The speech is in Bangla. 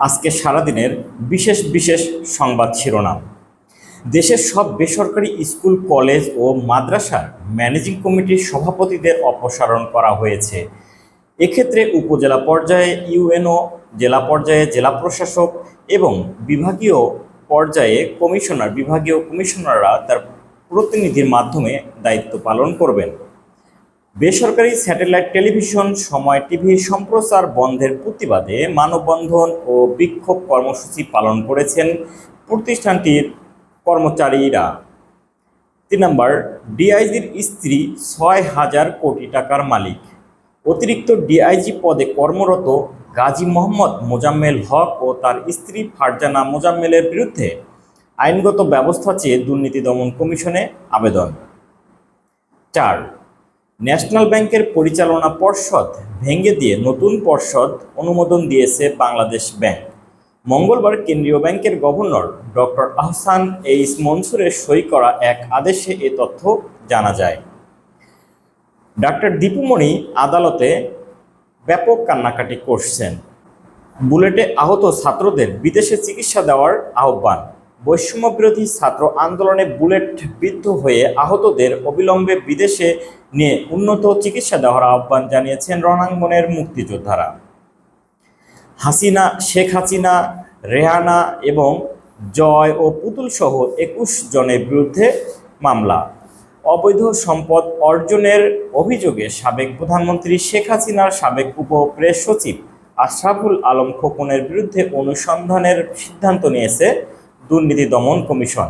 আজকে সারাদিনের বিশেষ বিশেষ সংবাদ শিরোনাম। দেশের সব বেসরকারি স্কুল, কলেজ ও মাদ্রাসার ম্যানেজিং কমিটির সভাপতিদের অপসারণ করা হয়েছে। এক্ষেত্রে উপজেলা পর্যায়ে ইউএনও, জেলা পর্যায়ে জেলা প্রশাসক এবং বিভাগীয় পর্যায়ে কমিশনার, বিভাগীয় কমিশনাররা তার প্রতিনিধির মাধ্যমে দায়িত্ব পালন করবেন। বেসরকারি স্যাটেলাইট টেলিভিশন, সময় টিভির সম্প্রচার বন্ধের প্রতিবাদে মানববন্ধন ও বিক্ষোভ কর্মসূচি পালন করেছেন প্রতিষ্ঠানটির কর্মচারীরা। তিন নম্বর, ডিআইজির স্ত্রী ছয় হাজার কোটি টাকার মালিক। অতিরিক্ত ডিআইজি পদে কর্মরত গাজী মোহাম্মদ মোজাম্মেল হক ও তার স্ত্রী ফারজানা মোজাম্মেলের বিরুদ্ধে আইনগত ব্যবস্থা চেয়ে দুর্নীতি দমন কমিশনে আবেদন। চার ন্যাশনাল ব্যাংকের পরিচালনা পর্ষদ ভেঙে দিয়ে নতুন পর্ষদ অনুমোদন দিয়েছে বাংলাদেশ ব্যাংক। মঙ্গলবার কেন্দ্রীয় ব্যাংকের গভর্নর ডক্টর আহসান এইস মনসুরের সই করা এক আদেশে এ তথ্য জানা যায়। ডাক্তার দীপুমণি আদালতে ব্যাপক কান্নাকাটি করছেন। বুলেটে আহত ছাত্রদের বিদেশে চিকিৎসা দেওয়ার আহ্বান। বৈষম্য বিরোধী ছাত্র আন্দোলনে বুলেট বিদ্ধ হয়ে আহতদের অবিলম্বে বিদেশে নিয়ে উন্নত চিকিৎসা দেওয়ার আহ্বান জানিয়েছেন রণাঙ্গনের মুক্তিযোদ্ধারা। হাসিনা, শেখ হাসিনা, রেহানা এবং জয় ও পুতুল সহ একুশ জনের বিরুদ্ধে মামলা। অবৈধ সম্পদ অর্জনের অভিযোগে সাবেক প্রধানমন্ত্রী শেখ হাসিনার সাবেক উপ প্রেস সচিব আশরাফুল আলম খোকনের বিরুদ্ধে অনুসন্ধানের সিদ্ধান্ত নিয়েছে দুর্নীতি দমন কমিশন।